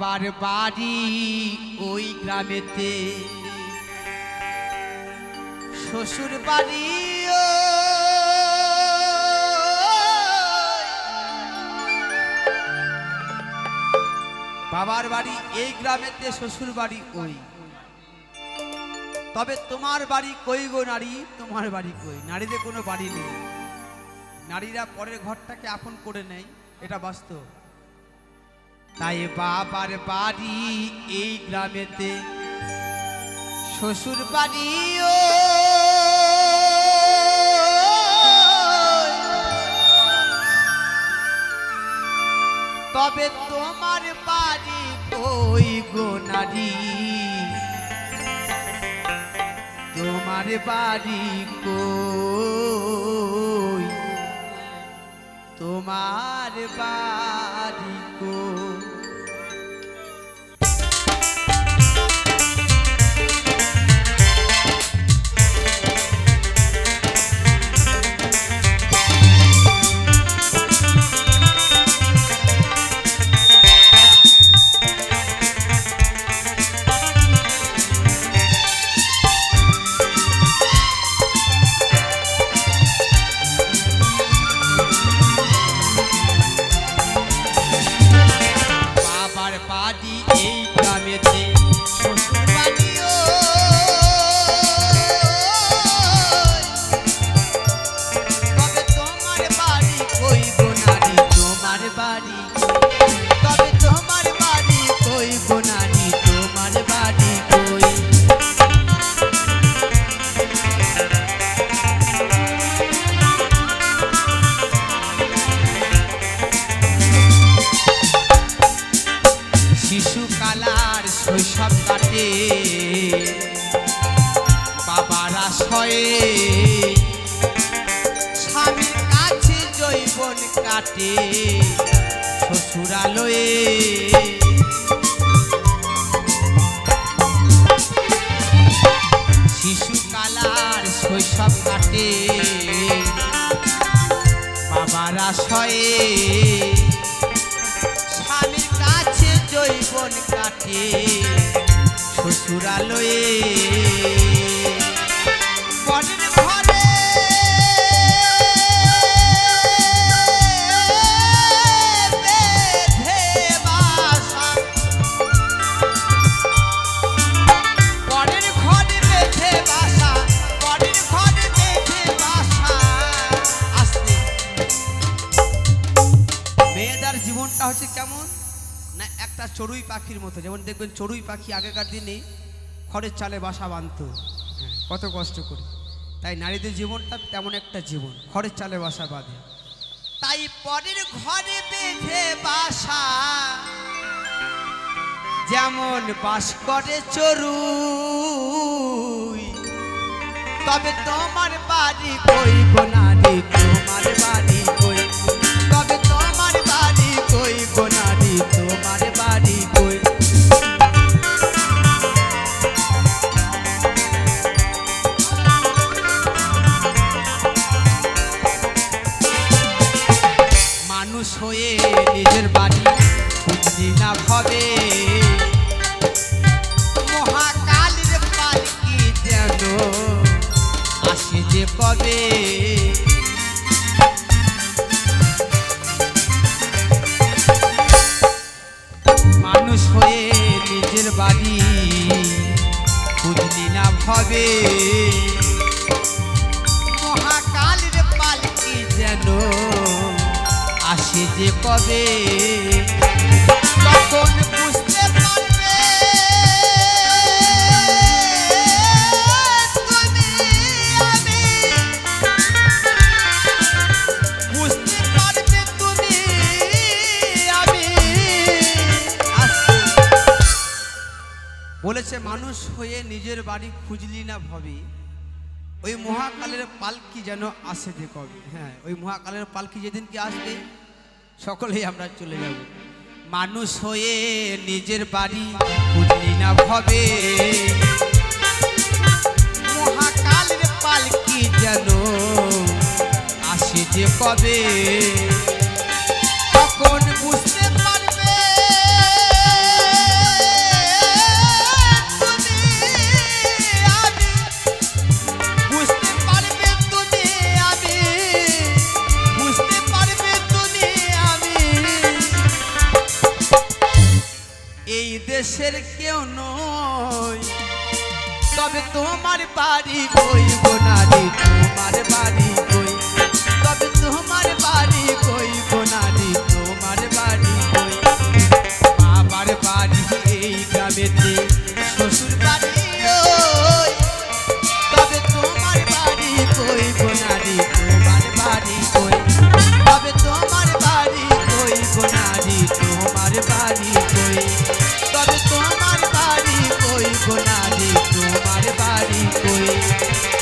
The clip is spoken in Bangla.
বাড়ি ওই গ্রামেতে। শ্বশুর বাড়ি বাবার বাড়ি এই গ্রামেতে, শ্বশুর বাড়ি ওই। তবে তোমার বাড়ি কই গো নারী? তোমার বাড়ি কই? নারীদের কোনো বাড়ি নেই। নারীরা পরের ঘরটাকে আপন করে নেয়, এটা বাস্তব। তাই বাবার বাড়ি এই গ্রামেতে। শ্বশুর বাড়ি তবে তোমার বাড়ি কই গো নারী? তোমার বাড়ি কই? তোমার বাড়ি কই? কালার শৈশব কাটে। বাবারা শয়ে স্বামীর কাছে জৈবন কাটে। শ্বশুরালয়ে শিশু কালার শৈশব কাটে। বাবারা শয়ে জৈবন কাটে শ্বশুরালয়ে একটা চড়ুই পাখির মতো। যেমন দেখবেন চড়ুই পাখি আগেকার দিনে খড়ের চালে বাসা বাঁধত। কত কষ্ট করে। তাই নারীদের জীবনটা তেমন একটা জীবন, খড়ের চালে বাসা বাঁধে। তাই পরের ঘরে বেঁধে বাসা। যেমন বাস করে চড়ুই, তবে তোমার বাড়ি কই নারী তোমার বাড়ি কবে মানুষ হয়ে নিজের বাড়ি খুঁজলি না ভাবে। মহাকালের পালকি যেন আসে যে কবে? বলেছে, মানুষ হয়ে নিজের বাড়ি খুঁজলি না ভবি। ওই মহাকালের পালকি যেন আসে যে কবে। হ্যাঁ ওই মহাকালের পালকি যেদিন কি আসবে, সকলেই আমরা চলে যাব। মানুষ হয়ে নিজের বাড়ি খুঁজলি না ভবে। মহাকালের পালকি যেন আসে যে কবে? এই দেশের কেউ নয় তবে তোমার বাড়ি কই গোনারি তোমার বাড়ি কই? তবে তোমার বাড়ি কই Thank you.